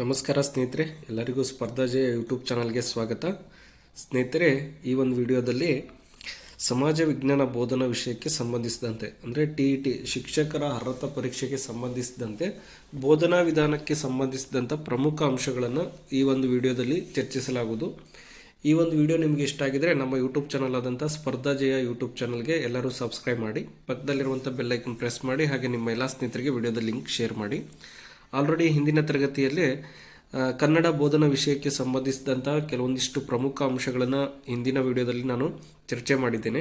ನಮಸ್ಕಾರ ಸ್ನೇಹಿತರೆ, ಎಲ್ಲರಿಗೂ ಸ್ಪರ್ಧಾಜಯ ಯೂಟ್ಯೂಬ್ ಚಾನಲ್ಗೆ ಸ್ವಾಗತ. ಸ್ನೇಹಿತರೆ, ಈ ಒಂದು ವಿಡಿಯೋದಲ್ಲಿ ಸಮಾಜ ವಿಜ್ಞಾನ ಬೋಧನಾ ವಿಷಯಕ್ಕೆ ಸಂಬಂಧಿಸಿದಂತೆ, ಅಂದರೆ ಟಿ ಇ ಟಿ ಶಿಕ್ಷಕರ ಅರ್ಹತಾ ಪರೀಕ್ಷೆಗೆ ಸಂಬಂಧಿಸಿದಂತೆ, ಬೋಧನಾ ವಿಧಾನಕ್ಕೆ ಸಂಬಂಧಿಸಿದಂಥ ಪ್ರಮುಖ ಅಂಶಗಳನ್ನು ಈ ಒಂದು ವಿಡಿಯೋದಲ್ಲಿ ಚರ್ಚಿಸಲಾಗುವುದು. ಈ ಒಂದು ವಿಡಿಯೋ ನಿಮಗೆ ಇಷ್ಟ ಆಗಿದ್ರೆ ನಮ್ಮ ಯೂಟ್ಯೂಬ್ ಚಾನಲ್ ಆದಂಥ ಸ್ಪರ್ಧಾಜಯ ಯೂಟ್ಯೂಬ್ ಚಾನಲ್ಗೆ ಎಲ್ಲರೂ ಸಬ್ಸ್ಕ್ರೈಬ್ ಮಾಡಿ ಪಕ್ಕದಲ್ಲಿರುವಂಥ ಬೆಲ್ಲೈಕನ್ ಪ್ರೆಸ್ ಮಾಡಿ, ಹಾಗೆ ನಿಮ್ಮ ಎಲ್ಲ ಸ್ನೇಹಿತರಿಗೆ ವಿಡಿಯೋದ ಲಿಂಕ್ ಶೇರ್ ಮಾಡಿ. ಆಲ್ರೆಡಿ ಹಿಂದಿನ ತರಗತಿಯಲ್ಲಿ ಕನ್ನಡ ಬೋಧನಾ ವಿಷಯಕ್ಕೆ ಸಂಬಂಧಿಸಿದಂಥ ಕೆಲವೊಂದಿಷ್ಟು ಪ್ರಮುಖ ಅಂಶಗಳನ್ನು ಹಿಂದಿನ ವಿಡಿಯೋದಲ್ಲಿ ನಾನು ಚರ್ಚೆ ಮಾಡಿದ್ದೇನೆ.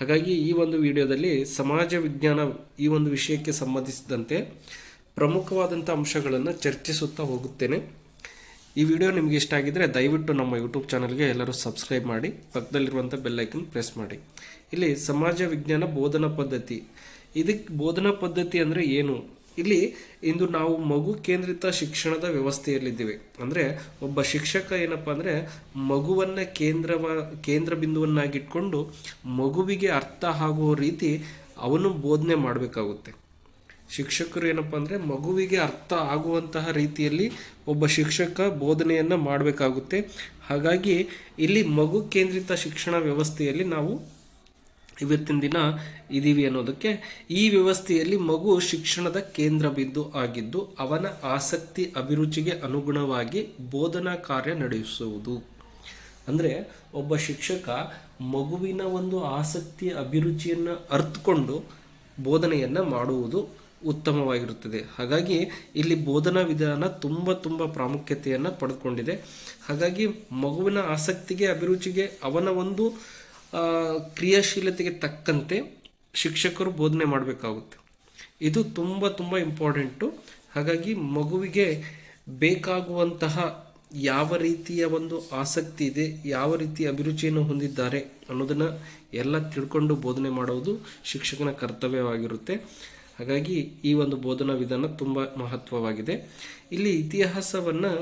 ಹಾಗಾಗಿ ಈ ಒಂದು ವಿಡಿಯೋದಲ್ಲಿ ಸಮಾಜ ವಿಜ್ಞಾನ ಈ ಒಂದು ವಿಷಯಕ್ಕೆ ಸಂಬಂಧಿಸಿದಂತೆ ಪ್ರಮುಖವಾದಂಥ ಅಂಶಗಳನ್ನು ಚರ್ಚಿಸುತ್ತಾ ಹೋಗುತ್ತೇನೆ. ಈ ವಿಡಿಯೋ ನಿಮಗೆ ಇಷ್ಟ ಆಗಿದ್ರೆ ದಯವಿಟ್ಟು ನಮ್ಮ ಯೂಟ್ಯೂಬ್ ಚಾನಲ್ಗೆ ಎಲ್ಲರೂ ಸಬ್ಸ್ಕ್ರೈಬ್ ಮಾಡಿ ಪಕ್ಕದಲ್ಲಿರುವಂಥ ಬೆಲ್ಲೈಕನ್ ಪ್ರೆಸ್ ಮಾಡಿ. ಇಲ್ಲಿ ಸಮಾಜ ವಿಜ್ಞಾನ ಬೋಧನಾ ಪದ್ಧತಿ. ಇದಕ್ಕೆ ಬೋಧನಾ ಪದ್ಧತಿ ಅಂದರೆ ಏನು? ಇಲ್ಲಿ ಇಂದು ನಾವು ಮಗು ಕೇಂದ್ರಿತ ಶಿಕ್ಷಣದ ವ್ಯವಸ್ಥೆಯಲ್ಲಿದ್ದೇವೆ. ಅಂದರೆ ಒಬ್ಬ ಶಿಕ್ಷಕ ಏನಪ್ಪ ಅಂದರೆ ಮಗುವನ್ನು ಕೇಂದ್ರವ, ಕೇಂದ್ರ ಬಿಂದುವನ್ನಾಗಿಟ್ಕೊಂಡು ಮಗುವಿಗೆ ಅರ್ಥ ಆಗುವ ರೀತಿ ಅವನು ಬೋಧನೆ ಮಾಡಬೇಕಾಗುತ್ತೆ. ಶಿಕ್ಷಕರು ಏನಪ್ಪ ಅಂದರೆ ಮಗುವಿಗೆ ಅರ್ಥ ಆಗುವಂತಹ ರೀತಿಯಲ್ಲಿ ಒಬ್ಬ ಶಿಕ್ಷಕ ಬೋಧನೆಯನ್ನು ಮಾಡಬೇಕಾಗುತ್ತೆ. ಹಾಗಾಗಿ ಇಲ್ಲಿ ಮಗು ಕೇಂದ್ರಿತ ಶಿಕ್ಷಣ ವ್ಯವಸ್ಥೆಯಲ್ಲಿ ನಾವು ಇವತ್ತಿನ ದಿನ ಇದ್ದೀವಿ ಅನ್ನೋದಕ್ಕೆ ಈ ವ್ಯವಸ್ಥೆಯಲ್ಲಿ ಮಗು ಶಿಕ್ಷಣದ ಕೇಂದ್ರ ಬಿಂದು ಆಗಿದ್ದು ಅವನ ಆಸಕ್ತಿ ಅಭಿರುಚಿಗೆ ಅನುಗುಣವಾಗಿ ಬೋಧನಾ ಕಾರ್ಯ ನಡೆಸುವುದು. ಅಂದರೆ ಒಬ್ಬ ಶಿಕ್ಷಕ ಮಗುವಿನ ಒಂದು ಆಸಕ್ತಿ ಅಭಿರುಚಿಯನ್ನು ಅರ್ಥಕೊಂಡು ಬೋಧನೆಯನ್ನು ಮಾಡುವುದು ಉತ್ತಮವಾಗಿರುತ್ತದೆ. ಹಾಗಾಗಿ ಇಲ್ಲಿ ಬೋಧನಾ ವಿಧಾನ ತುಂಬ ತುಂಬ ಪ್ರಾಮುಖ್ಯತೆಯನ್ನು ಪಡೆದುಕೊಂಡಿದೆ ಹಾಗಾಗಿ ಮಗುವಿನ ಆಸಕ್ತಿಗೆ ಅಭಿರುಚಿಗೆ ಅವನ ಒಂದು ಕ್ರಿಯಾಶೀಲತೆಗೆ ತಕ್ಕಂತೆ ಶಿಕ್ಷಕರು ಬೋಧನೆ ಮಾಡಬೇಕಾಗುತ್ತೆ. ಇದು ತುಂಬ ತುಂಬ ಇಂಪಾರ್ಟೆಂಟು ಹಾಗಾಗಿ ಮಗುವಿಗೆ ಬೇಕಾಗುವಂತಹ ಯಾವ ರೀತಿಯ ಒಂದು ಆಸಕ್ತಿ ಇದೆ, ಯಾವ ರೀತಿಯ ಅಭಿರುಚಿಯನ್ನು ಹೊಂದಿದ್ದಾರೆ ಅನ್ನೋದನ್ನು ಎಲ್ಲ ತಿಳ್ಕೊಂಡು ಬೋಧನೆ ಮಾಡುವುದು ಶಿಕ್ಷಕನ ಕರ್ತವ್ಯವಾಗಿರುತ್ತೆ. ಹಾಗಾಗಿ ಈ ಒಂದು ಬೋಧನಾ ವಿಧಾನ ತುಂಬ ಮಹತ್ವವಾಗಿದೆ. ಇಲ್ಲಿ ಇತಿಹಾಸವನ್ನು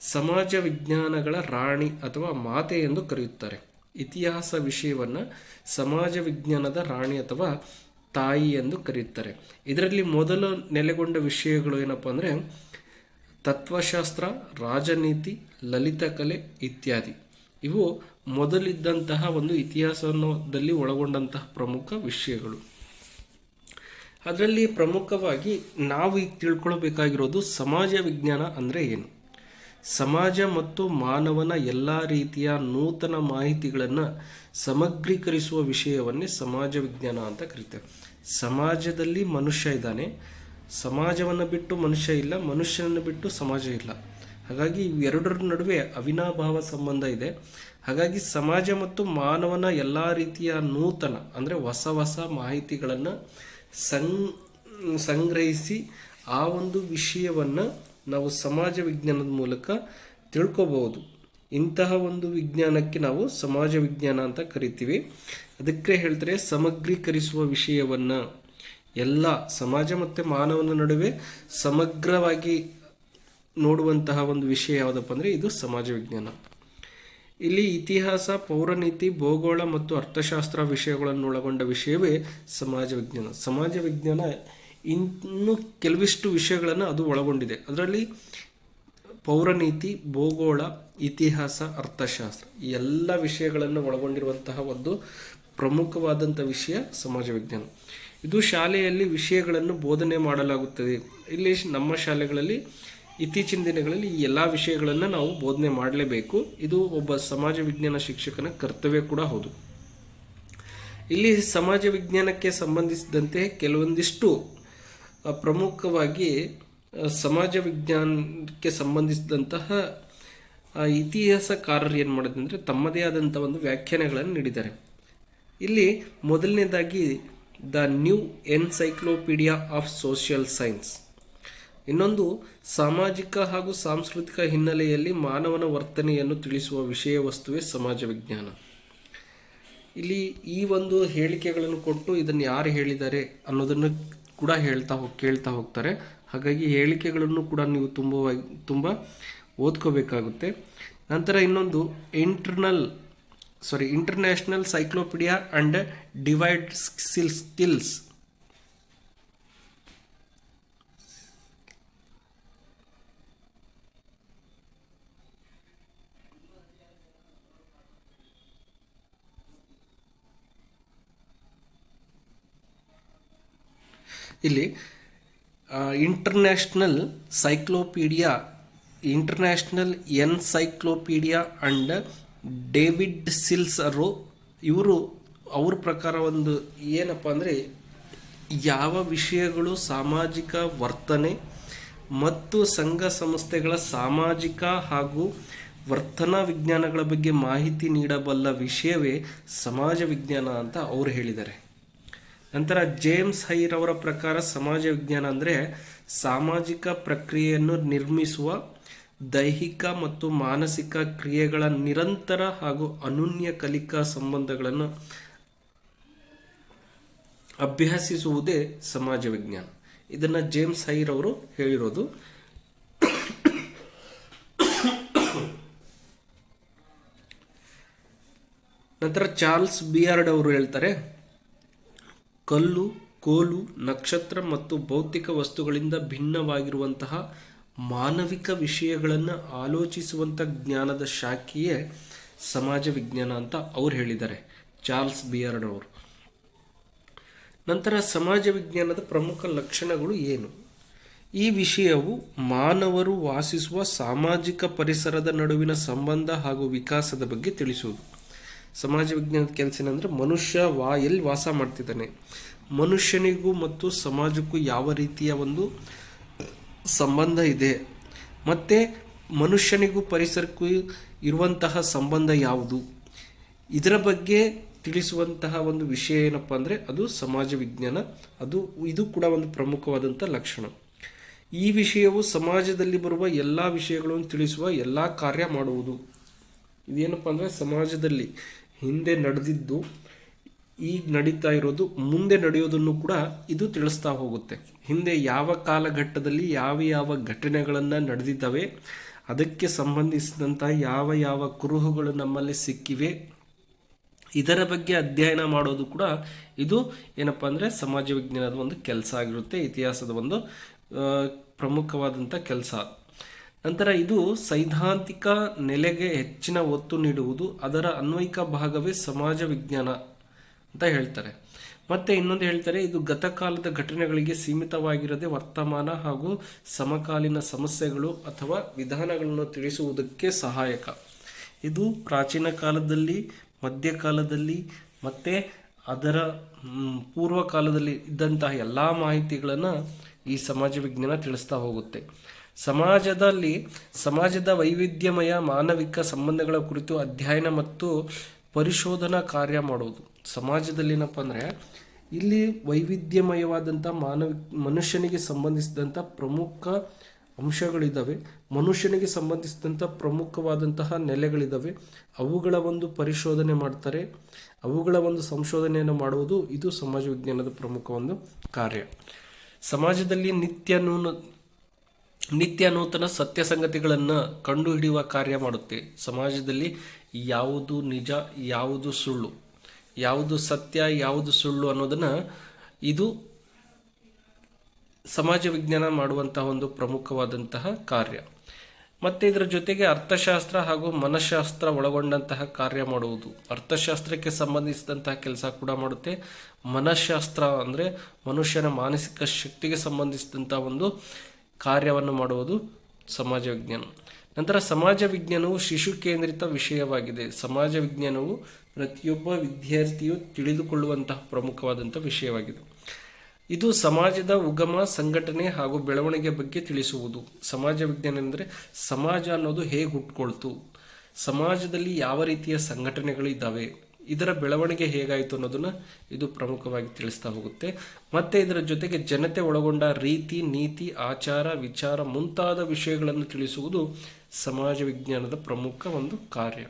ಸಮಾಜ ವಿಜ್ಞಾನಗಳ ರಾಣಿ ಅಥವಾ ಮಾತೆ ಎಂದು ಕರೆಯುತ್ತಾರೆ. ಇತಿಹಾಸ ವಿಷಯವನ್ನು ಸಮಾಜ ವಿಜ್ಞಾನದ ರಾಣಿ ಅಥವಾ ತಾಯಿ ಎಂದು ಕರೆಯುತ್ತಾರೆ ಇದರಲ್ಲಿ ಮೊದಲು ನೆಲೆಗೊಂಡ ವಿಷಯಗಳು ಏನಪ್ಪ ಅಂದರೆ ತತ್ವಶಾಸ್ತ್ರ, ರಾಜನೀತಿ ಲಲಿತಕಲೆ ಇತ್ಯಾದಿ. ಇವು ಮೊದಲಿದ್ದಂತಹ ಒಂದು ಇತಿಹಾಸದಲ್ಲಿ ಒಳಗೊಂಡಂತಹ ಪ್ರಮುಖ ವಿಷಯಗಳು. ಅದರಲ್ಲಿ ಪ್ರಮುಖವಾಗಿ ನಾವು ಈಗ ತಿಳ್ಕೊಳ್ಬೇಕಾಗಿರೋದು ಸಮಾಜ ವಿಜ್ಞಾನ ಅಂದರೆ ಏನು? ಸಮಾಜ ಮತ್ತು ಮಾನವನ ಎಲ್ಲ ರೀತಿಯ ನೂತನ ಮಾಹಿತಿಗಳನ್ನು ಸಮಗ್ರೀಕರಿಸುವ ವಿಷಯವನ್ನೇ ಸಮಾಜ ವಿಜ್ಞಾನ ಅಂತ ಕರಿತೇವೆ ಸಮಾಜದಲ್ಲಿ ಮನುಷ್ಯ ಇದ್ದಾನೆ. ಸಮಾಜವನ್ನು ಬಿಟ್ಟು ಮನುಷ್ಯ ಇಲ್ಲ, ಮನುಷ್ಯನನ್ನು ಬಿಟ್ಟು ಸಮಾಜ ಇಲ್ಲ. ಹಾಗಾಗಿ ಇವೆರಡರ ನಡುವೆ ಅವಿನಾಭಾವ ಸಂಬಂಧ ಇದೆ. ಹಾಗಾಗಿ ಸಮಾಜ ಮತ್ತು ಮಾನವನ ಎಲ್ಲ ರೀತಿಯ ನೂತನ ಅಂದರೆ ಹೊಸ ಹೊಸ ಮಾಹಿತಿಗಳನ್ನು ಸಂ ಸಂಗ್ರಹಿಸಿ ಆ ಒಂದು ವಿಷಯವನ್ನು ನಾವು ಸಮಾಜ ವಿಜ್ಞಾನದ ಮೂಲಕ ತಿಳ್ಕೊಬಹುದು. ಇಂತಹ ಒಂದು ವಿಜ್ಞಾನಕ್ಕೆ ನಾವು ಸಮಾಜ ವಿಜ್ಞಾನ ಅಂತ ಕರಿತೀವಿ. ಅದಕ್ಕೆ ಹೇಳ್ತಾರೆ, ಸಮಗ್ರೀಕರಿಸುವ ವಿಷಯವನ್ನು. ಎಲ್ಲ ಸಮಾಜ ಮತ್ತು ಮಾನವನ ನಡುವೆ ಸಮಗ್ರವಾಗಿ ನೋಡುವಂತಹ ಒಂದು ವಿಷಯ ಯಾವುದಪ್ಪ ಅಂದರೆ ಇದು ಸಮಾಜ ವಿಜ್ಞಾನ. ಇಲ್ಲಿ ಇತಿಹಾಸ, ಪೌರನೀತಿ, ಭೂಗೋಳ ಮತ್ತು ಅರ್ಥಶಾಸ್ತ್ರ ವಿಷಯಗಳನ್ನು ಒಳಗೊಂಡ ವಿಷಯವೇ ಸಮಾಜ ವಿಜ್ಞಾನ. ಸಮಾಜ ವಿಜ್ಞಾನ ಇನ್ನು ಕೆಲವಿಷ್ಟು ವಿಷಯಗಳನ್ನು ಅದು ಒಳಗೊಂಡಿದೆ. ಅದರಲ್ಲಿ ಪೌರನೀತಿ, ಭೂಗೋಳ, ಇತಿಹಾಸ, ಅರ್ಥಶಾಸ್ತ್ರ ಈ ಎಲ್ಲ ವಿಷಯಗಳನ್ನು ಒಳಗೊಂಡಿರುವಂತಹ ಒಂದು ಪ್ರಮುಖವಾದಂಥ ವಿಷಯ ಸಮಾಜ ವಿಜ್ಞಾನ. ಇದು ಶಾಲೆಯಲ್ಲಿ ವಿಷಯಗಳನ್ನು ಬೋಧನೆ ಮಾಡಲಾಗುತ್ತದೆ. ಇಲ್ಲಿ ನಮ್ಮ ಶಾಲೆಗಳಲ್ಲಿ ಇತ್ತೀಚಿನ ದಿನಗಳಲ್ಲಿ ಈ ಎಲ್ಲ ವಿಷಯಗಳನ್ನು ನಾವು ಬೋಧನೆ ಮಾಡಲೇಬೇಕು. ಇದು ಒಬ್ಬ ಸಮಾಜ ವಿಜ್ಞಾನ ಶಿಕ್ಷಕನ ಕರ್ತವ್ಯ ಕೂಡ ಹೌದು. ಇಲ್ಲಿ ಸಮಾಜ ವಿಜ್ಞಾನಕ್ಕೆ ಸಂಬಂಧಿಸಿದಂತೆ ಕೆಲವೊಂದಿಷ್ಟು ಪ್ರಮುಖವಾಗಿ ಸಮಾಜ ವಿಜ್ಞಾನಕ್ಕೆ ಸಂಬಂಧಿಸಿದಂತಹ ಇತಿಹಾಸಕಾರರು ಏನು ಮಾಡಿದೆ ಅಂದರೆ ತಮ್ಮದೇ ಆದಂಥ ಒಂದು ವ್ಯಾಖ್ಯಾನಗಳನ್ನು ನೀಡಿದ್ದಾರೆ. ಇಲ್ಲಿ ಮೊದಲನೇದಾಗಿ, the new encyclopedia of social science. ಇನ್ನೊಂದು, ಸಾಮಾಜಿಕ ಹಾಗೂ ಸಾಂಸ್ಕೃತಿಕ ಹಿನ್ನೆಲೆಯಲ್ಲಿ ಮಾನವನ ವರ್ತನೆಯನ್ನು ತಿಳಿಸುವ ವಿಷಯ ವಸ್ತುವೇ ಸಮಾಜ ವಿಜ್ಞಾನ. ಇಲ್ಲಿ ಈ ಒಂದು ಹೇಳಿಕೆಗಳನ್ನು ಕೊಟ್ಟು ಇದನ್ನು ಯಾರು ಹೇಳಿದ್ದಾರೆ ಅನ್ನೋದನ್ನು ಕೂಡ ಹೇಳ್ತಾ ಹೋಗಿ ಕೇಳ್ತಾ ಹೋಗ್ತಾರೆ. ಹಾಗಾಗಿ ಹೇಳಿಕೆಗಳನ್ನು ಕೂಡ ನೀವು ತುಂಬ ತುಂಬ ಓದ್ಕೋಬೇಕಾಗುತ್ತೆ. ನಂತರ ಇನ್ನೊಂದು internal sorry international cyclopedia and divide skills ಇಲ್ಲಿ international cyclopedia international encyclopedia and David Sills ಅವರು ಇವರು ಅವ್ರ ಪ್ರಕಾರ ಒಂದು ಏನಪ್ಪ ಅಂದರೆ ಯಾವ ವಿಷಯಗಳು ಸಾಮಾಜಿಕ ವರ್ತನೆ ಮತ್ತು ಸಂಘ ಸಂಸ್ಥೆಗಳ ಸಾಮಾಜಿಕ ಹಾಗೂ ವರ್ತನಾ ವಿಜ್ಞಾನಗಳ ಬಗ್ಗೆ ಮಾಹಿತಿ ನೀಡಬಲ್ಲ ವಿಷಯವೇ ಸಮಾಜ ವಿಜ್ಞಾನ ಅಂತ ಅವರು ಹೇಳಿದ್ದಾರೆ. ನಂತರ ಜೇಮ್ಸ್ ಹೈರ್ ಅವರ ಪ್ರಕಾರ ಸಮಾಜ ವಿಜ್ಞಾನ ಅಂದರೆ ಸಾಮಾಜಿಕ ಪ್ರಕ್ರಿಯೆಯನ್ನು ನಿರ್ಮಿಸುವ ದೈಹಿಕ ಮತ್ತು ಮಾನಸಿಕ ಕ್ರಿಯೆಗಳ ನಿರಂತರ ಹಾಗೂ ಅನುನ್ಯ ಕಲಿಕಾ ಸಂಬಂಧಗಳನ್ನು ಅಭ್ಯಾಸಿಸುವುದೇ ಸಮಾಜ ವಿಜ್ಞಾನ. ಇದನ್ನು ಜೇಮ್ಸ್ ಹೈರ್ ಅವರು ಹೇಳಿರೋದು. ನಂತರ ಚಾರ್ಲ್ಸ್ ಬಿಯಾರ್ಡ್ ಅವರು ಹೇಳ್ತಾರೆ ಕಲ್ಲು, ಕೋಲು, ನಕ್ಷತ್ರ ಮತ್ತು ಭೌತಿಕ ವಸ್ತುಗಳಿಂದ ಭಿನ್ನವಾಗಿರುವಂತಹ ಮಾನವಿಕ ವಿಷಯಗಳನ್ನು ಆಲೋಚಿಸುವಂಥ ಜ್ಞಾನದ ಶಾಖೆಯೇ ಸಮಾಜ ವಿಜ್ಞಾನ ಅಂತ ಅವ್ರು ಹೇಳಿದ್ದಾರೆ, ಚಾರ್ಲ್ಸ್ ಬಿಯರ್ಡ್ ಅವರು ನಂತರ ಸಮಾಜ ವಿಜ್ಞಾನದ ಪ್ರಮುಖ ಲಕ್ಷಣಗಳು ಏನು? ಈ ವಿಷಯವು ಮಾನವರು ವಾಸಿಸುವ ಸಾಮಾಜಿಕ ಪರಿಸರದ ನಡುವಿನ ಸಂಬಂಧ ಹಾಗೂ ವಿಕಾಸದ ಬಗ್ಗೆ ತಿಳಿಸುವುದು. ಸಮಾಜ ವಿಜ್ಞಾನದ ಕೆಲಸ ಏನಂದರೆ ಮನುಷ್ಯ ವಾ ಎಲ್ಲಿ ವಾಸ ಮಾಡ್ತಿದ್ದಾನೆ? ಮನುಷ್ಯನಿಗೂ ಮತ್ತು ಸಮಾಜಕ್ಕೂ ಯಾವ ರೀತಿಯ ಒಂದು ಸಂಬಂಧ ಇದೆ? ಮತ್ತು ಮನುಷ್ಯನಿಗೂ ಪರಿಸರಕ್ಕೂ ಇರುವಂತಹ ಸಂಬಂಧ ಯಾವುದು? ಇದರ ಬಗ್ಗೆ ತಿಳಿಸುವಂತಹ ಒಂದು ವಿಷಯ ಏನಪ್ಪ ಅಂದರೆ ಅದು ಸಮಾಜ ವಿಜ್ಞಾನ, ಅದು ಇದು ಕೂಡ ಒಂದು ಪ್ರಮುಖವಾದಂಥ ಲಕ್ಷಣ. ಈ ವಿಷಯವು ಸಮಾಜದಲ್ಲಿ ಬರುವ ಎಲ್ಲ ವಿಷಯಗಳನ್ನು ತಿಳಿಸುವ ಎಲ್ಲ ಕಾರ್ಯ ಮಾಡುವುದು. ಇದೇನಪ್ಪ ಅಂದರೆ ಸಮಾಜದಲ್ಲಿ ಹಿಂದೆ ನಡೆದಿದ್ದು ಈಗ ನಡೀತಾ ಇರೋದು, ಮುಂದೆ ನಡೆಯೋದನ್ನು ಕೂಡ ಇದು ತಿಳಿಸ್ತಾ ಹೋಗುತ್ತೆ. ಹಿಂದೆ ಯಾವ ಕಾಲಘಟ್ಟದಲ್ಲಿ ಯಾವ ಯಾವ ಘಟನೆಗಳನ್ನು ನಡೆದಿದ್ದಾವೆ, ಅದಕ್ಕೆ ಸಂಬಂಧಿಸಿದಂಥ ಯಾವ ಯಾವ ಕುರುಹುಗಳು ನಮ್ಮಲ್ಲಿ ಸಿಕ್ಕಿವೆ, ಇದರ ಬಗ್ಗೆ ಅಧ್ಯಯನ ಮಾಡೋದು ಕೂಡ ಇದು ಏನಪ್ಪ ಅಂದರೆ ಸಮಾಜ ವಿಜ್ಞಾನದ ಒಂದು ಕೆಲಸ ಆಗಿರುತ್ತೆ, ಇತಿಹಾಸದ ಒಂದು ಪ್ರಮುಖವಾದಂಥ ಕೆಲಸ. ನಂತರ ಇದು ಸೈದ್ಧಾಂತಿಕ ನೆಲೆಗೆ ಹೆಚ್ಚಿನ ಒತ್ತು ನೀಡುವುದು, ಅದರ ಅನ್ವಯಿಕ ಭಾಗವೇ ಸಮಾಜ ವಿಜ್ಞಾನ ಅಂತ ಹೇಳ್ತಾರೆ. ಮತ್ತೆ ಇನ್ನೊಂದು ಹೇಳ್ತಾರೆ, ಇದು ಗತಕಾಲದ ಘಟನೆಗಳಿಗೆ ಸೀಮಿತವಾಗಿರದೆ ವರ್ತಮಾನ ಹಾಗೂ ಸಮಕಾಲೀನ ಸಮಸ್ಯೆಗಳು ಅಥವಾ ವಿಧಾನಗಳನ್ನು ತಿಳಿಸುವುದಕ್ಕೆ ಸಹಾಯಕ. ಇದು ಪ್ರಾಚೀನ ಕಾಲದಲ್ಲಿ, ಮಧ್ಯಕಾಲದಲ್ಲಿ ಮತ್ತೆ ಅದರ ಪೂರ್ವ ಕಾಲದಲ್ಲಿ ಇದ್ದಂತಹ ಎಲ್ಲ ಮಾಹಿತಿಗಳನ್ನು ಈ ಸಮಾಜ ವಿಜ್ಞಾನ ತಿಳಿಸ್ತಾ ಹೋಗುತ್ತೆ. ಸಮಾಜದಲ್ಲಿ ಸಮಾಜದ ವೈವಿಧ್ಯಮಯ ಮಾನವಿಕ ಸಂಬಂಧಗಳ ಕುರಿತು ಅಧ್ಯಯನ ಮತ್ತು ಪರಿಶೋಧನಾ ಕಾರ್ಯ ಮಾಡೋದು. ಸಮಾಜದಲ್ಲಿ ಏನಪ್ಪ ಅಂದರೆ ಇಲ್ಲಿ ವೈವಿಧ್ಯಮಯವಾದಂಥ ಮಾನವ, ಮನುಷ್ಯನಿಗೆ ಸಂಬಂಧಿಸಿದಂಥ ಪ್ರಮುಖ ಅಂಶಗಳಿದ್ದಾವೆ ಮನುಷ್ಯನಿಗೆ ಸಂಬಂಧಿಸಿದಂಥ ಪ್ರಮುಖವಾದಂತಹ ನೆಲೆಗಳಿದ್ದಾವೆ ಅವುಗಳ ಒಂದು ಪರಿಶೋಧನೆ ಮಾಡ್ತಾರೆ. ಅವುಗಳ ಒಂದು ಸಂಶೋಧನೆಯನ್ನು ಮಾಡುವುದು ಇದು ಸಮಾಜ ವಿಜ್ಞಾನದ ಪ್ರಮುಖ ಒಂದು ಕಾರ್ಯ. ಸಮಾಜದಲ್ಲಿ ನಿತ್ಯ ನೂನ ನಿತ್ಯ ನೂತನ ಸತ್ಯ ಸಂಗತಿಗಳನ್ನು ಕಂಡುಹಿಡಿಯುವ ಕಾರ್ಯ ಮಾಡುತ್ತೆ. ಸಮಾಜದಲ್ಲಿ ಯಾವುದು ನಿಜ, ಯಾವುದು ಸುಳ್ಳು, ಯಾವುದು ಸತ್ಯ, ಯಾವುದು ಸುಳ್ಳು ಅನ್ನೋದನ್ನು ಇದು ಸಮಾಜ ವಿಜ್ಞಾನ ಮಾಡುವಂತಹ ಒಂದು ಪ್ರಮುಖವಾದಂತಹ ಕಾರ್ಯ. ಮತ್ತು ಇದರ ಜೊತೆಗೆ ಅರ್ಥಶಾಸ್ತ್ರ ಹಾಗೂ ಮನಃಶಾಸ್ತ್ರ ಒಳಗೊಂಡಂತಹ ಕಾರ್ಯ ಮಾಡುವುದು. ಅರ್ಥಶಾಸ್ತ್ರಕ್ಕೆ ಸಂಬಂಧಿಸಿದಂತಹ ಕೆಲಸ ಕೂಡ ಮಾಡುತ್ತೆ. ಮನಃಶಾಸ್ತ್ರ ಅಂದರೆ ಮನುಷ್ಯನ ಮಾನಸಿಕ ಶಕ್ತಿಗೆ ಸಂಬಂಧಿಸಿದಂಥ ಒಂದು ಕಾರ್ಯವನ್ನು ಮಾಡುವುದು ಸಮಾಜ ವಿಜ್ಞಾನ ನಂತರ ಸಮಾಜ ವಿಜ್ಞಾನವು ಶಿಶು ಕೇಂದ್ರಿತ ವಿಷಯವಾಗಿದೆ. ಸಮಾಜ ವಿಜ್ಞಾನವು ಪ್ರತಿಯೊಬ್ಬ ವಿದ್ಯಾರ್ಥಿಯು ತಿಳಿದುಕೊಳ್ಳುವಂತಹ ಪ್ರಮುಖವಾದಂಥ ವಿಷಯವಾಗಿದೆ. ಇದು ಸಮಾಜದ ಉಗಮ, ಸಂಘಟನೆ ಹಾಗೂ ಬೆಳವಣಿಗೆ ಬಗ್ಗೆ ತಿಳಿಸುವುದು. ಸಮಾಜ ವಿಜ್ಞಾನ ಅಂದರೆ ಸಮಾಜ ಅನ್ನೋದು ಹೇಗೆ ಹುಟ್ಕೊಳ್ತು? ಸಮಾಜದಲ್ಲಿ ಯಾವ ರೀತಿಯ ಸಂಘಟನೆಗಳು ಇದ್ದಾವೆ? ಇದರ ಬೆಳವಣಿಗೆ ಹೇಗಾಯಿತು ಅನ್ನೋದನ್ನ ಇದು ಪ್ರಮುಖವಾಗಿ ತಿಳಿಸ್ತಾ ಹೋಗುತ್ತೆ. ಮತ್ತೆ ಇದರ ಜೊತೆಗೆ ಜನತೆ ಒಳಗೊಂಡ ರೀತಿ, ನೀತಿ, ಆಚಾರ, ವಿಚಾರ ಮುಂತಾದ ವಿಷಯಗಳನ್ನು ತಿಳಿಸುವುದು ಸಮಾಜ ವಿಜ್ಞಾನದ ಪ್ರಮುಖ ಒಂದು ಕಾರ್ಯ.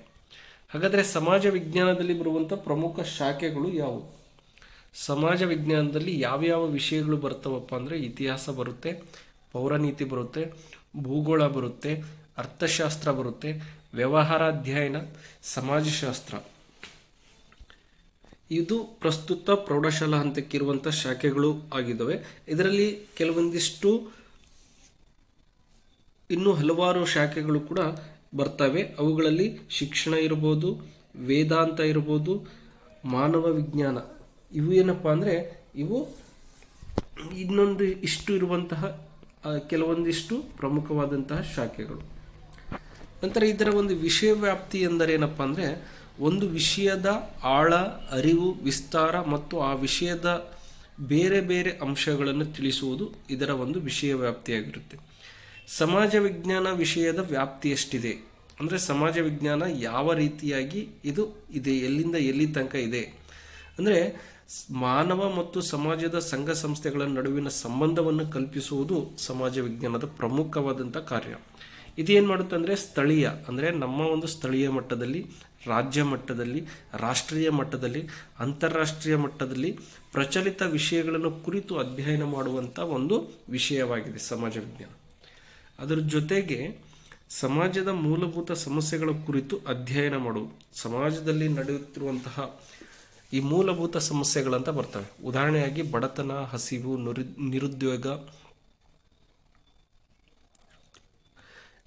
ಹಾಗಾದರೆ ಸಮಾಜ ವಿಜ್ಞಾನದಲ್ಲಿ ಬರುವಂಥ ಪ್ರಮುಖ ಶಾಖೆಗಳು ಯಾವುವು ಸಮಾಜ ವಿಜ್ಞಾನದಲ್ಲಿ ಯಾವ್ಯಾವ ವಿಷಯಗಳು ಬರ್ತವಪ್ಪ ಅಂದರೆ ಇತಿಹಾಸ ಬರುತ್ತೆ, ಪೌರನೀತಿ ಬರುತ್ತೆ, ಭೂಗೋಳ ಬರುತ್ತೆ, ಅರ್ಥಶಾಸ್ತ್ರ ಬರುತ್ತೆ ವ್ಯವಹಾರ ಅಧ್ಯಯನ ಸಮಾಜಶಾಸ್ತ್ರ. ಇದು ಪ್ರಸ್ತುತ ಪ್ರೌಢಶಾಲಾ ಹಂತಕ್ಕಿರುವಂಥ ಶಾಖೆಗಳು ಆಗಿದ್ದಾವೆ. ಇದರಲ್ಲಿ ಕೆಲವೊಂದಿಷ್ಟು ಇನ್ನು ಹಲವಾರು ಶಾಖೆಗಳು ಕೂಡ ಬರ್ತವೆ. ಅವುಗಳಲ್ಲಿ ಶಿಕ್ಷಣ ಇರ್ಬೋದು, ವೇದಾಂತ ಇರ್ಬೋದು, ಮಾನವ ವಿಜ್ಞಾನ. ಇವು ಏನಪ್ಪ ಅಂದರೆ, ಇವು ಇನ್ನೊಂದು ಇಷ್ಟು ಇರುವಂತಹ ಕೆಲವೊಂದಿಷ್ಟು ಪ್ರಮುಖವಾದಂತಹ ಶಾಖೆಗಳು. ನಂತರ ಇದರ ಒಂದು ವಿಷಯ ವ್ಯಾಪ್ತಿ ಎಂದರೇನಪ್ಪ ಅಂದರೆ ಒಂದು ವಿಷಯದ ಆಳ, ಅರಿವು, ವಿಸ್ತಾರ ಮತ್ತು ಆ ವಿಷಯದ ಬೇರೆ ಬೇರೆ ಅಂಶಗಳನ್ನು ತಿಳಿಸುವುದು ಇದರ ಒಂದು ವಿಷಯ ವ್ಯಾಪ್ತಿಯಾಗಿರುತ್ತೆ. ಸಮಾಜ ವಿಜ್ಞಾನ ವಿಷಯದ ವ್ಯಾಪ್ತಿ ಎಷ್ಟಿದೆ? ಅಂದರೆ ಸಮಾಜ ವಿಜ್ಞಾನ ಯಾವ ರೀತಿಯಾಗಿ ಇದು ಇದೆ? ಎಲ್ಲಿಂದ ಎಲ್ಲಿ ತನಕ ಇದೆ? ಅಂದರೆ ಮಾನವ ಮತ್ತು ಸಮಾಜದ ಸಂಘ ಸಂಸ್ಥೆಗಳ ನಡುವಿನ ಸಂಬಂಧವನ್ನು ಕಲ್ಪಿಸುವುದು ಸಮಾಜ ವಿಜ್ಞಾನದ ಪ್ರಮುಖವಾದಂಥ ಕಾರ್ಯ. ಇದೇನು ಮಾಡುತ್ತೆ ಅಂದರೆ ಸ್ಥಳೀಯ, ಅಂದರೆ ನಮ್ಮ ಒಂದು ಸ್ಥಳೀಯ ಮಟ್ಟದಲ್ಲಿ ರಾಜ್ಯ ಮಟ್ಟದಲ್ಲಿ, ರಾಷ್ಟ್ರೀಯ ಮಟ್ಟದಲ್ಲಿ, ಅಂತಾರಾಷ್ಟ್ರೀಯ ಮಟ್ಟದಲ್ಲಿ ಪ್ರಚಲಿತ ವಿಷಯಗಳನ್ನು ಕುರಿತು ಅಧ್ಯಯನ ಮಾಡುವಂಥ ಒಂದು ವಿಷಯವಾಗಿದೆ ಸಮಾಜ ವಿಜ್ಞಾನ. ಅದರ ಜೊತೆಗೆ ಸಮಾಜದ ಮೂಲಭೂತ ಸಮಸ್ಯೆಗಳ ಕುರಿತು ಅಧ್ಯಯನ ಮಾಡುವುದು ಸಮಾಜದಲ್ಲಿ ನಡೆಯುತ್ತಿರುವಂತಹ ಈ ಮೂಲಭೂತ ಸಮಸ್ಯೆಗಳಂತ ಬರ್ತವೆ. ಉದಾಹರಣೆಯಾಗಿ ಬಡತನ, ಹಸಿವು, ನುರಿ, ನಿರುದ್ಯೋಗ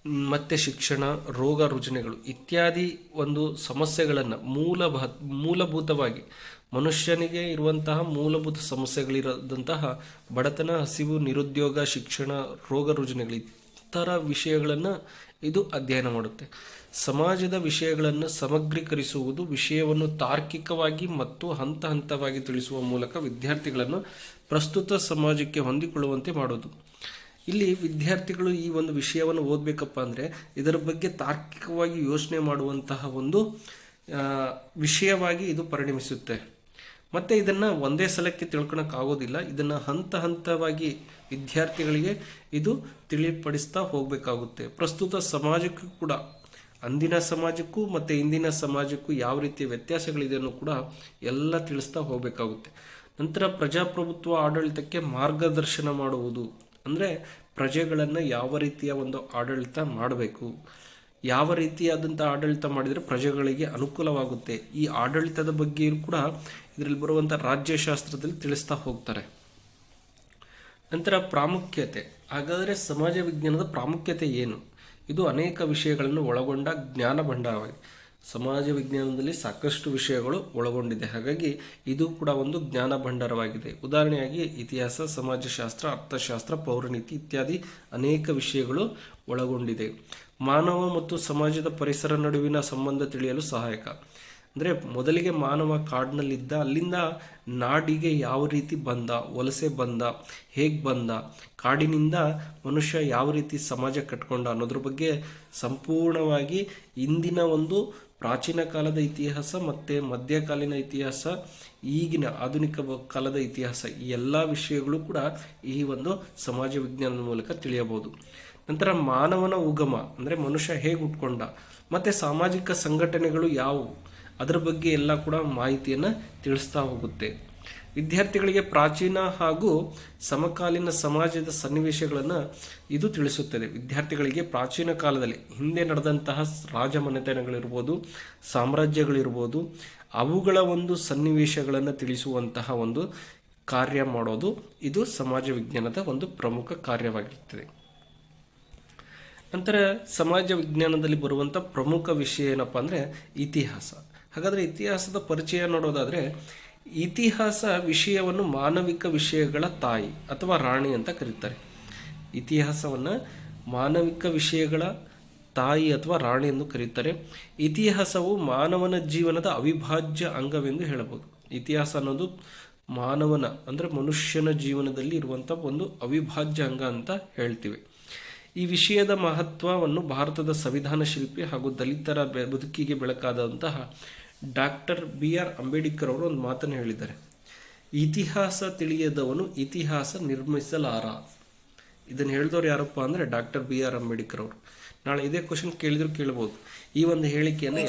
ಮತ್ತೆ ಶಿಕ್ಷಣ, ರೋಗ ರುಜಿನಗಳು ಇತ್ಯಾದಿ ಒಂದು ಸಮಸ್ಯೆಗಳನ್ನು ಮೂಲ ಮೂಲಭೂತವಾಗಿ ಮನುಷ್ಯನಿಗೆ ಇರುವಂತಹ ಮೂಲಭೂತ ಸಮಸ್ಯೆಗಳಿರದಂತಹ ಬಡತನ, ಹಸಿವು, ನಿರುದ್ಯೋಗ, ಶಿಕ್ಷಣ, ರೋಗ ರುಜಿನಗಳು ಇತರ ವಿಷಯಗಳನ್ನು ಇದು ಅಧ್ಯಯನ ಮಾಡುತ್ತೆ. ಸಮಾಜದ ವಿಷಯಗಳನ್ನು ಸಮಗ್ರೀಕರಿಸುವುದು ವಿಷಯವನ್ನು ತಾರ್ಕಿಕವಾಗಿ ಮತ್ತು ಹಂತ ಹಂತವಾಗಿ ತಿಳಿಸುವ ಮೂಲಕ ವಿದ್ಯಾರ್ಥಿಗಳನ್ನು ಪ್ರಸ್ತುತ ಸಮಾಜಕ್ಕೆ ಹೊಂದಿಕೊಳ್ಳುವಂತೆ ಮಾಡೋದು ಇಲ್ಲಿ ವಿದ್ಯಾರ್ಥಿಗಳು ಈ ಒಂದು ವಿಷಯವನ್ನು ಓದಬೇಕಪ್ಪ ಅಂದರೆ ಇದರ ಬಗ್ಗೆ ತಾರ್ಕಿಕವಾಗಿ ಯೋಚನೆ ಮಾಡುವಂತಹ ಒಂದು ವಿಷಯವಾಗಿ ಇದು ಪರಿಣಮಿಸುತ್ತೆ. ಮತ್ತು ಇದನ್ನು ಒಂದೇ ಸಲಕ್ಕೆ ತಿಳ್ಕೊಳಕ್ಕಾಗೋದಿಲ್ಲ ಇದನ್ನು ಹಂತ ಹಂತವಾಗಿ ವಿದ್ಯಾರ್ಥಿಗಳಿಗೆ ಇದು ತಿಳಿಪಡಿಸ್ತಾ ಹೋಗಬೇಕಾಗುತ್ತೆ. ಪ್ರಸ್ತುತ ಸಮಾಜಕ್ಕೂ ಕೂಡ, ಅಂದಿನ ಸಮಾಜಕ್ಕೂ ಮತ್ತು ಇಂದಿನ ಸಮಾಜಕ್ಕೂ ಯಾವ ರೀತಿಯ ಅನ್ನೋ ಕೂಡ ಎಲ್ಲ ತಿಳಿಸ್ತಾ ಹೋಗಬೇಕಾಗುತ್ತೆ. ನಂತರ ಪ್ರಜಾಪ್ರಭುತ್ವ ಆಡಳಿತಕ್ಕೆ ಮಾರ್ಗದರ್ಶನ ಮಾಡುವುದು. ಅಂದರೆ ಪ್ರಜೆಗಳನ್ನು ಯಾವ ರೀತಿಯ ಒಂದು ಆಡಳಿತ ಮಾಡಬೇಕು, ಯಾವ ರೀತಿಯಾದಂಥ ಆಡಳಿತ ಮಾಡಿದರೆ ಪ್ರಜೆಗಳಿಗೆ ಅನುಕೂಲವಾಗುತ್ತೆ, ಈ ಆಡಳಿತದ ಬಗ್ಗೆಯೂ ಕೂಡ ಇದರಲ್ಲಿ ಬರುವಂಥ ರಾಜ್ಯಶಾಸ್ತ್ರದಲ್ಲಿ ತಿಳಿಸ್ತಾ ಹೋಗ್ತಾರೆ. ನಂತರ ಪ್ರಾಮುಖ್ಯತೆ, ಹಾಗಾದರೆ ಸಮಾಜ ವಿಜ್ಞಾನದ ಪ್ರಾಮುಖ್ಯತೆ ಏನು? ಇದು ಅನೇಕ ವಿಷಯಗಳನ್ನು ಒಳಗೊಂಡ ಜ್ಞಾನ ಭಂಡಾರವಾಗಿದೆ ಸಮಾಜ ವಿಜ್ಞಾನದಲ್ಲಿ ಸಾಕಷ್ಟು ವಿಷಯಗಳು ಒಳಗೊಂಡಿದೆ. ಹಾಗಾಗಿ ಇದು ಕೂಡ ಒಂದು ಜ್ಞಾನ ಭಂಡಾರವಾಗಿದೆ. ಉದಾಹರಣೆಯಾಗಿ ಇತಿಹಾಸ, ಸಮಾಜಶಾಸ್ತ್ರ, ಅರ್ಥಶಾಸ್ತ್ರ, ಪೌರನೀತಿ ಇತ್ಯಾದಿ ಅನೇಕ ವಿಷಯಗಳು ಒಳಗೊಂಡಿದೆ. ಮಾನವ ಮತ್ತು ಸಮಾಜದ ಪರಿಸರ ನಡುವಿನ ಸಂಬಂಧ ತಿಳಿಯಲು ಸಹಾಯಕ. ಅಂದರೆ ಮೊದಲಿಗೆ ಮಾನವ ಕಾಡಿನಲ್ಲಿದ್ದ, ಅಲ್ಲಿಂದ ನಾಡಿಗೆ ಯಾವ ರೀತಿ ಬಂದ, ವಲಸೆ ಬಂದ, ಹೇಗೆ ಬಂದ, ಕಾಡಿನಿಂದ ಮನುಷ್ಯ ಯಾವ ರೀತಿ ಸಮಾಜ ಕಟ್ಕೊಂಡ ಅನ್ನೋದ್ರ ಬಗ್ಗೆ ಸಂಪೂರ್ಣವಾಗಿ ಇಂದಿನ ಒಂದು ಪ್ರಾಚೀನ ಕಾಲದ ಇತಿಹಾಸ ಮತ್ತು ಮಧ್ಯಕಾಲೀನ ಇತಿಹಾಸ, ಈಗಿನ ಆಧುನಿಕ ಕಾಲದ ಇತಿಹಾಸ, ಈ ಎಲ್ಲ ವಿಷಯಗಳು ಕೂಡ ಈ ಒಂದು ಸಮಾಜ ವಿಜ್ಞಾನದ ಮೂಲಕ ತಿಳಿಯಬಹುದು. ನಂತರ ಮಾನವನ ಉಗಮ ಅಂದರೆ ಮನುಷ್ಯ ಹೇಗೆ ಉಟ್ಕೊಂಡ, ಮತ್ತು ಸಾಮಾಜಿಕ ಸಂಘಟನೆಗಳು ಯಾವುವು, ಅದರ ಬಗ್ಗೆ ಎಲ್ಲ ಕೂಡ ಮಾಹಿತಿಯನ್ನು ತಿಳಿಸ್ತಾ ಹೋಗುತ್ತೆ. ವಿದ್ಯಾರ್ಥಿಗಳಿಗೆ ಪ್ರಾಚೀನ ಹಾಗೂ ಸಮಕಾಲೀನ ಸಮಾಜದ ಸನ್ನಿವೇಶಗಳನ್ನು ಇದು ತಿಳಿಸುತ್ತದೆ. ವಿದ್ಯಾರ್ಥಿಗಳಿಗೆ ಪ್ರಾಚೀನ ಕಾಲದಲ್ಲಿ ಹಿಂದೆ ನಡೆದಂತಹ ರಾಜಮನೆತನಗಳಿರ್ಬೋದು, ಸಾಮ್ರಾಜ್ಯಗಳಿರ್ಬೋದು, ಅವುಗಳ ಒಂದು ಸನ್ನಿವೇಶಗಳನ್ನು ತಿಳಿಸುವಂತಹ ಒಂದು ಕಾರ್ಯ ಮಾಡೋದು ಇದು ಸಮಾಜ ವಿಜ್ಞಾನದ ಒಂದು ಪ್ರಮುಖ ಕಾರ್ಯವಾಗಿರ್ತದೆ. ನಂತರ ಸಮಾಜ ವಿಜ್ಞಾನದಲ್ಲಿ ಬರುವಂಥ ಪ್ರಮುಖ ವಿಷಯ ಏನಪ್ಪ ಅಂದರೆ ಇತಿಹಾಸ. ಹಾಗಾದರೆ ಇತಿಹಾಸದ ಪರಿಚಯ ನೋಡೋದಾದರೆ ಇತಿಹಾಸ ವಿಷಯವನ್ನು ಮಾನವಿಕ ವಿಷಯಗಳ ತಾಯಿ ಅಥವಾ ರಾಣಿ ಅಂತ ಕರೀತಾರೆ. ಇತಿಹಾಸವನ್ನು ಮಾನವಿಕ ವಿಷಯಗಳ ತಾಯಿ ಅಥವಾ ರಾಣಿ ಎಂದು ಕರೀತಾರೆ. ಇತಿಹಾಸವು ಮಾನವನ ಜೀವನದ ಅವಿಭಾಜ್ಯ ಅಂಗವೆಂದು ಹೇಳಬಹುದು. ಇತಿಹಾಸ ಅನ್ನೋದು ಮಾನವನ ಅಂದರೆ ಮನುಷ್ಯನ ಜೀವನದಲ್ಲಿ ಇರುವಂಥ ಒಂದು ಅವಿಭಾಜ್ಯ ಅಂಗ ಅಂತ ಹೇಳ್ತೀವಿ. ಈ ವಿಷಯದ ಮಹತ್ವವನ್ನು ಭಾರತದ ಸಂವಿಧಾನ ಶಿಲ್ಪಿ ಹಾಗೂ ದಲಿತರ ಬದುಕಿಗೆ ಬೆಳಕಾದಂತಹ ಡಾಕ್ಟರ್ ಬಿ ಆರ್ ಅಂಬೇಡ್ಕರ್ ಅವರು ಒಂದು ಮಾತನ್ನು ಹೇಳಿದ್ದಾರೆ. ಇತಿಹಾಸ ತಿಳಿಯದವನು ಇತಿಹಾಸ ನಿರ್ಮಿಸಲಾರ. ಇದನ್ನು ಹೇಳಿದವರು ಯಾರಪ್ಪ ಅಂದರೆ ಡಾಕ್ಟರ್ ಬಿ ಆರ್ ಅಂಬೇಡ್ಕರ್ ಅವರು. ನಾಳೆ ಇದೇ ಕ್ವಶನ್ ಕೇಳಿದ್ರು ಕೇಳ್ಬೋದು. ಈ ಒಂದು ಹೇಳಿಕೆಯನ್ನು